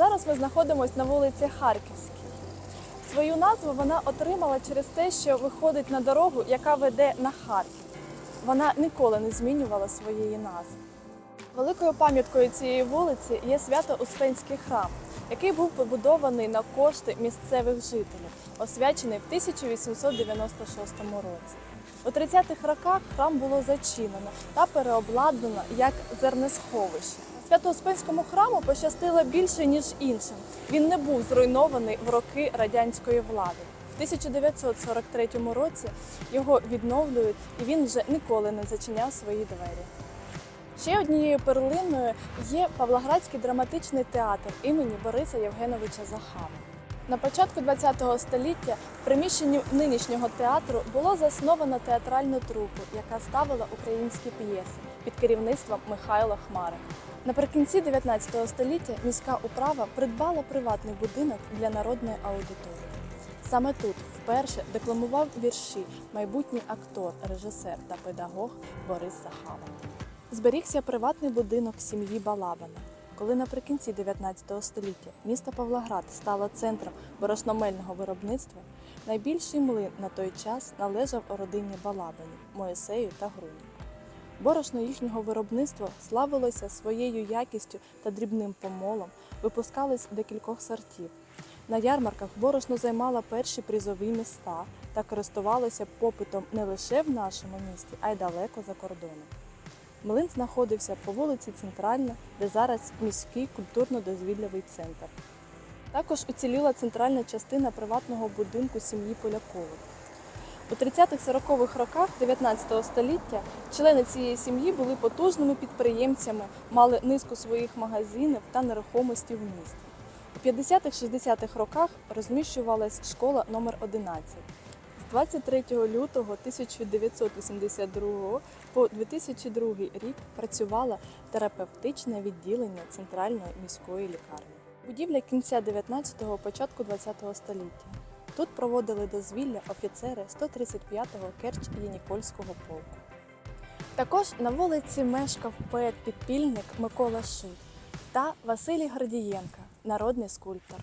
Зараз ми знаходимося на вулиці Харківській. Свою назву вона отримала через те, що виходить на дорогу, яка веде на Харків. Вона ніколи не змінювала своєї назви. Великою пам'яткою цієї вулиці є Свято-Успенський храм, який був побудований на кошти місцевих жителів, освячений в 1896 році. У 30-х роках храм було зачинено та переобладнано як зернесховище. Свято-Успенському храму пощастило більше ніж іншим. Він не був зруйнований в роки радянської влади. В 1943 році його відновлюють, і він вже ніколи не зачиняв свої двері. Ще однією перлиною є Павлоградський драматичний театр імені Бориса Євгеновича Захава. На початку ХХ століття в приміщенні нинішнього театру було засновано театральну трупу, яка ставила українські п'єси під керівництвом Михайла Хмарика. Наприкінці 19 століття міська управа придбала приватний будинок для народної аудиторії. Саме тут вперше декламував вірші майбутній актор, режисер та педагог Борис Захава. Зберігся приватний будинок сім'ї Балабана. Коли наприкінці 19 століття місто Павлоград стало центром борошномельного виробництва, найбільший млин на той час належав родині Балабанів Моїсею та Груні. Борошно їхнього виробництва славилося своєю якістю та дрібним помолом, випускались декількох сортів. На ярмарках борошно займало перші призові міста та користувалося попитом не лише в нашому місті, а й далеко за кордоном. Млин знаходився по вулиці Центральна, де зараз міський культурно-дозвіллявий центр. Також уціліла центральна частина приватного будинку сім'ї Полякових. У 30-40-х роках 19 століття члени цієї сім'ї були потужними підприємцями, мали низку своїх магазинів та нерухомості в місті. У 50-60-х роках розміщувалась школа номер 11. З 23 лютого 1982 по 2002 рік працювало терапевтичне відділення Центральної міської лікарні. Будівля кінця 19-го, початку 20-го століття. Тут проводили дозвілля офіцери 135-го Керч-Єнікольського полку. Також на вулиці мешкав поет-підпільник Микола Шут та Василій Гордієнка, народний скульптор.